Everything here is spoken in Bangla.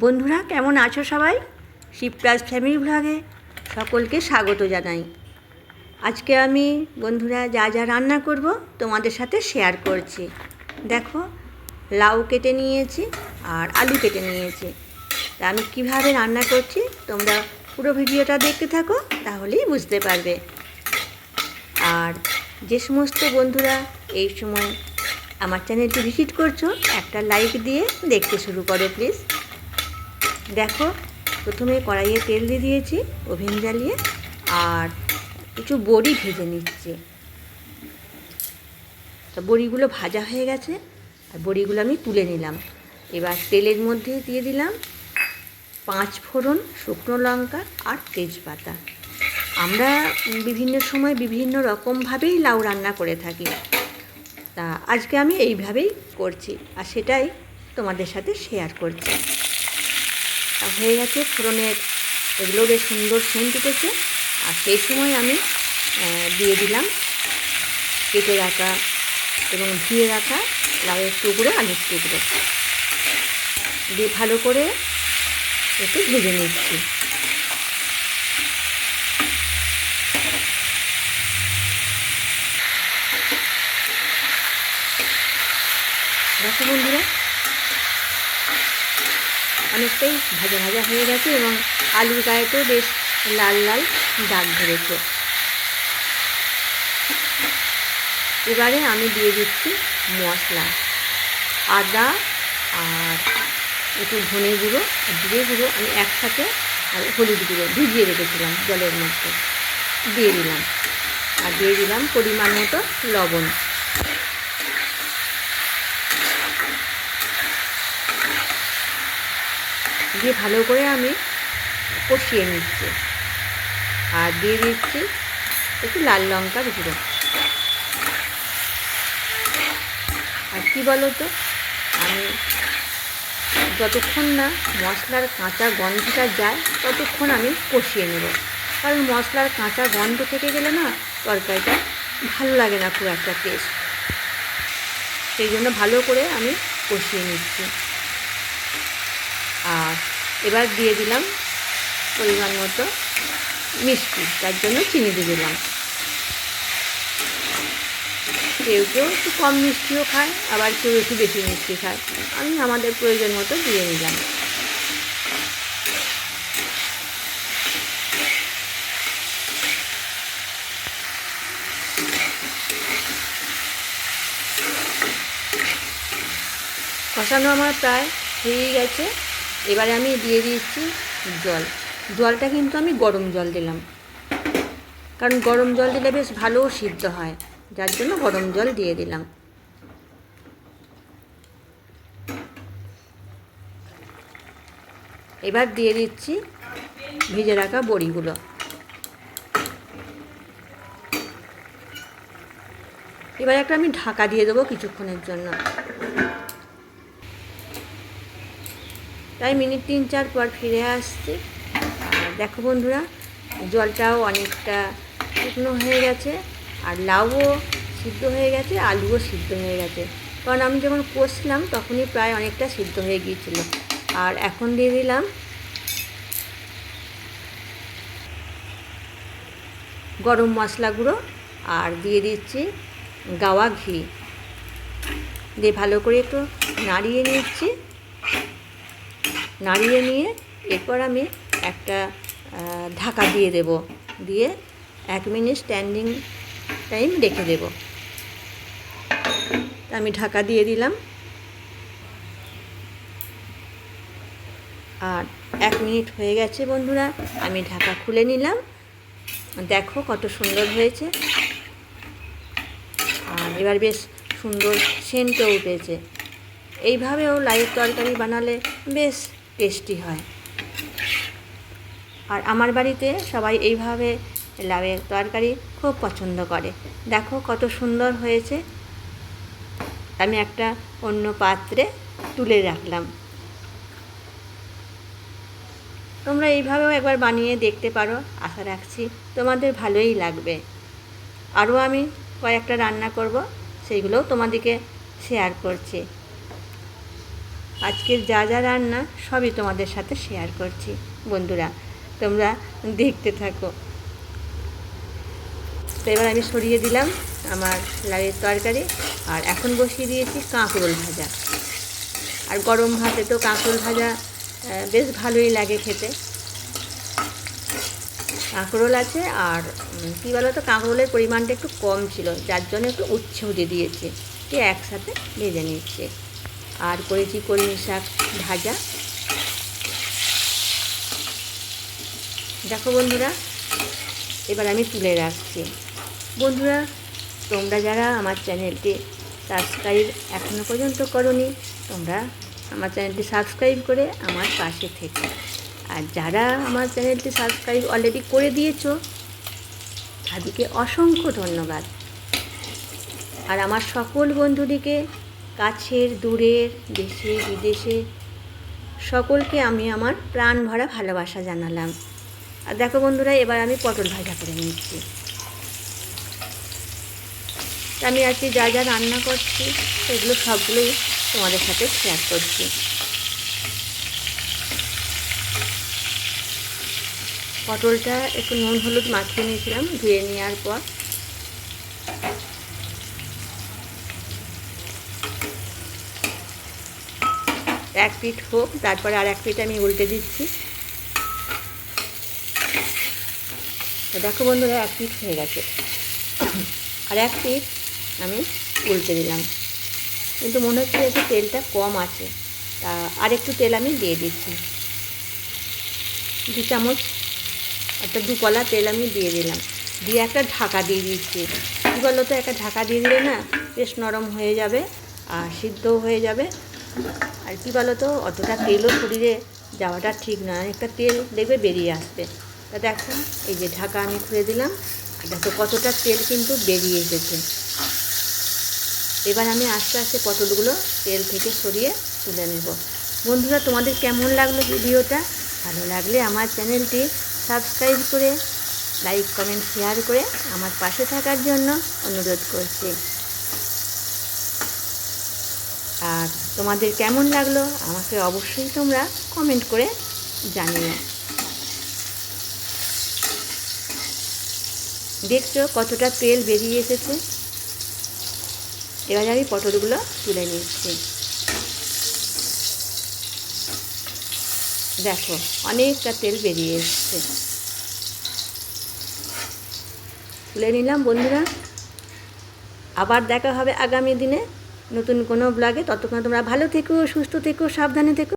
বন্ধুরা, কেমন আছো সবাই? শিবরাজ ফ্যামিলি ব্লগে সকলকে স্বাগত জানাই। আজকে আমি বন্ধুরা যা যা রান্না করব তোমাদের সাথে শেয়ার করছি। দেখো, লাউ কেটে নিয়েছি আর আলু কেটে নিয়েছি। তা আমি কীভাবে রান্না করছি তোমরা পুরো ভিডিওটা দেখতে থাকো, তাহলেই বুঝতে পারবে। আর যে সমস্ত বন্ধুরা এই সময় আমার চ্যানেলটি ভিজিট করছ, একটা লাইক দিয়ে দেখতে শুরু করো প্লিজ দেখো, প্রথমে কড়াইয়ে তেল দিয়ে দিয়েছি, ওভেন জ্বালিয়ে, আর কিছু বড়ি ভেজে নিচ্ছে। তা বড়িগুলো ভাজা হয়ে গেছে, আর বড়িগুলো আমি তুলে নিলাম। এবার তেলের মধ্যে দিয়ে দিলাম পাঁচ ফোড়ন শুকনো লঙ্কা আর তেজপাতা। আমরা বিভিন্ন সময় বিভিন্ন রকমভাবেই লাউ রান্না করে থাকি। তা আজকে আমি এইভাবেই করছি, আর সেটাই তোমাদের সাথে শেয়ার করছি। হয়ে গেছে ফোড়নের, এগুলো বেশ সুন্দর সেন্ট উঠেছে। আর সেই সময় আমি দিয়ে দিলাম কেটে রাখা এবং ধুয়ে রাখা লাউয়ের টুকরো আলুর টুকরো। দিয়ে ভালো করে একটু ভেজে নিচ্ছি। দেখো বন্ধুরা অনেকটাই ভাজা ভাজা হয়ে গেছে এবং আলুর গায়েতেও বেশ লাল লাল দাগ ধরেছে। এবারে আমি দিয়ে দিচ্ছি মশলা, আদা আর একটু ধনে গুঁড়ো আর জিরে গুঁড়ো আমি একসাথে আর হলুদ গুঁড়ো ভিজিয়ে রেখেছিলাম জলের মধ্যে। দিয়ে দিলাম। আর দিয়ে দিলাম পরিমাণ মতো লবণ। দিয়ে ভালো করে আমি কষিয়ে নিচ্ছি। আর দিয়ে দিচ্ছি একটু লাল লঙ্কার গুঁড়ো। আর কী বলো তো আমি যতক্ষণ না মশলার কাঁচা গন্ধটা যায়, ততক্ষণ আমি কষিয়ে নেব। কারণ মশলার কাঁচা গন্ধ থেকে গেলে না তরকারিটা ভালো লাগে না খুব একটা টেস্ট সেই জন্য ভালো করে আমি কষিয়ে নিচ্ছি। এবার দিয়ে দিলাম পরিমাণ মতো মিষ্টি, তার জন্য চিনি দিয়ে দিলাম। কেউ কেউ একটু কম মিষ্টিও খায়, আবার কেউ একটু বেশি মিষ্টি খায়। আমি আমাদের প্রয়োজন মতো দিয়ে নিলাম কষানো আমার প্রায় হয়ে গেছে। এবারে আমি দিয়ে দিচ্ছি জল। জলটা কিন্তু আমি গরম জল দিলাম। কারণ গরম জল দিলে বেশ ভালো সিদ্ধ হয়। যার জন্য গরম জল দিয়ে দিলাম। এবার দিয়ে দিচ্ছি ভেজে রাখা বড়িগুলো। এবার একটা আমি ঢাকা দিয়ে দেবো কিছুক্ষণের জন্য। তাই মিনিট তিন, চার পর ফিরে আসছি। দেখো বন্ধুরা, জলটাও অনেকটা শুকনো হয়ে গেছে, আর লাউও সিদ্ধ হয়ে গেছে, আলুও সিদ্ধ হয়ে গেছে। কারণ আমি যখন কষলাম, তখনই প্রায় অনেকটা সিদ্ধ হয়ে গিয়েছিল। আর এখন দিয়ে দিলাম গরম মশলা গুঁড়ো, আর দিয়ে দিচ্ছি গাওয়া ঘি। দিয়ে ভালো করে একটু নাড়িয়ে নিচ্ছি। নাড়িয়ে নিয়ে এরপর আমি একটা ঢাকা দিয়ে দেব। দিয়ে এক মিনিট স্ট্যান্ডিং টাইম রেখে দেব। আমি ঢাকা দিয়ে দিলাম। আর এক মিনিট হয়ে গেছে বন্ধুরা, আমি ঢাকা খুলে নিলাম। দেখো কত সুন্দর হয়েছে। আর এবার বেশ সুন্দর সেন্টও উঠেছে। এইভাবেও লাইভ তরকারি বানালে বেশ টেস্টি হয়। আর আমার বাড়িতে সবাই এইভাবে লাউয়ের তরকারি খুব পছন্দ করে। দেখো কত সুন্দর হয়েছে। আমি একটা অন্য পাত্রে তুলে রাখলাম। তোমরা এইভাবেও একবার বানিয়ে দেখতে পারো, আশা রাখছি তোমাদের ভালোই লাগবে। আরও আমি কয়েকটা রান্না করব, সেইগুলোও তোমাদেরকে শেয়ার করছি। আজকের যা যা রান্না সবই তোমাদের সাথে শেয়ার করছি। বন্ধুরা, তোমরা দেখতে থাকো। তো এবার আমি সরিয়ে দিলাম আমার লাউয়ের তরকারি, আর এখন বসিয়ে দিয়েছি কাঁকরোল ভাজা। আর গরম ভাতে তো কাঁকরোল ভাজা বেশ ভালোই লাগে খেতে। কাঁকরোল আছে, আর কী বলো তো কাঁকরোলের পরিমাণটা একটু কম ছিল, যার জন্য একটু উচ্ছেও দিয়ে দিয়েছি। দিয়ে একসাথে ভেজে নিচ্ছি। আর করেছি কলমি শাক ভাজা? দেখো বন্ধুরা, এবার আমি তুলে রাখছি। বন্ধুরা, তোমরা যারা আমার চ্যানেলটি সাবস্ক্রাইব এখনও পর্যন্ত করনি, তোমরা আমার চ্যানেলটি সাবস্ক্রাইব করে আমার পাশে থেকে। আর যারা আমার চ্যানেলটি সাবস্ক্রাইব অলরেডি করে দিয়েছ, তাদেরকে অসংখ্য ধন্যবাদ। আর আমার সকল বন্ধুদিকে কাছের দূরের দেশে, বিদেশে, সকলকে আমি আমার প্রাণ ভরা ভালোবাসা জানালাম। আর দেখো বন্ধুরা, এবার আমি পটল ভাজা করে নিচ্ছি। আমি আজকে যা যা রান্না করছি, সেগুলো সবগুলোই তোমাদের সাথে শেয়ার করছি। পটলটা একটু নুন হলুদ মাখিয়ে নিয়েছিলাম, ধুয়ে নেওয়ার পর এক পিঠ হোক, তারপরে আর এক পিঠ আমি উল্টে দিচ্ছি। দেখো বন্ধুরা, এক পিঠ হয়ে গেছে। আর এক পিঠ আমি উল্টে দিলাম। কিন্তু মনে হচ্ছে একটু তেলটা কম আছে। তা আর একটু তেল আমি দিয়ে দিচ্ছি। দু চামচ অর্থাৎ দু কলা তেল আমি দিয়ে দিলাম। দিয়ে একটা ঢাকা দিয়ে দিচ্ছি। কী বলো তো একটা ঢাকা দিয়ে দিলে না বেশ নরম হয়ে যাবে আর সিদ্ধও হয়ে যাবে। আর কী বলো তো অতটা তেলও শরীরে যাওয়াটা ঠিক না। একটা তেল দেখবে বেরিয়ে আসবে। তা দেখো, এই যে ঢাকা আমি খুলে দিলাম। দেখো কতটা তেল কিন্তু বেরিয়ে এসেছে। এবার আমি আস্তে আস্তে পটলগুলো তেল থেকে সরিয়ে তুলে নেব। বন্ধুরা, তোমাদের কেমন লাগল ভিডিওটা? ভালো লাগলে আমার চ্যানেলটি সাবস্ক্রাইব করে, লাইক, কমেন্ট, শেয়ার করে আমার পাশে থাকার জন্য অনুরোধ করছি। আর তোমাদের কেমন লাগল আমাকে অবশ্যই তোমরা কমেন্ট করে জানিও। দেখছ কতটা তেল বেরিয়ে এসেছে? এবার আমি পটলগুলো তুলে নিচ্ছি। দেখো, অনেকটা তেল বেরিয়ে এসছে। তুলে নিলাম বন্ধুরা। আবার দেখা হবে আগামী দিনে। নতুন কোনো ব্লগে ততক্ষণ তোমরা ভালো থেকো সুস্থ থেকো সাবধানে থেকো।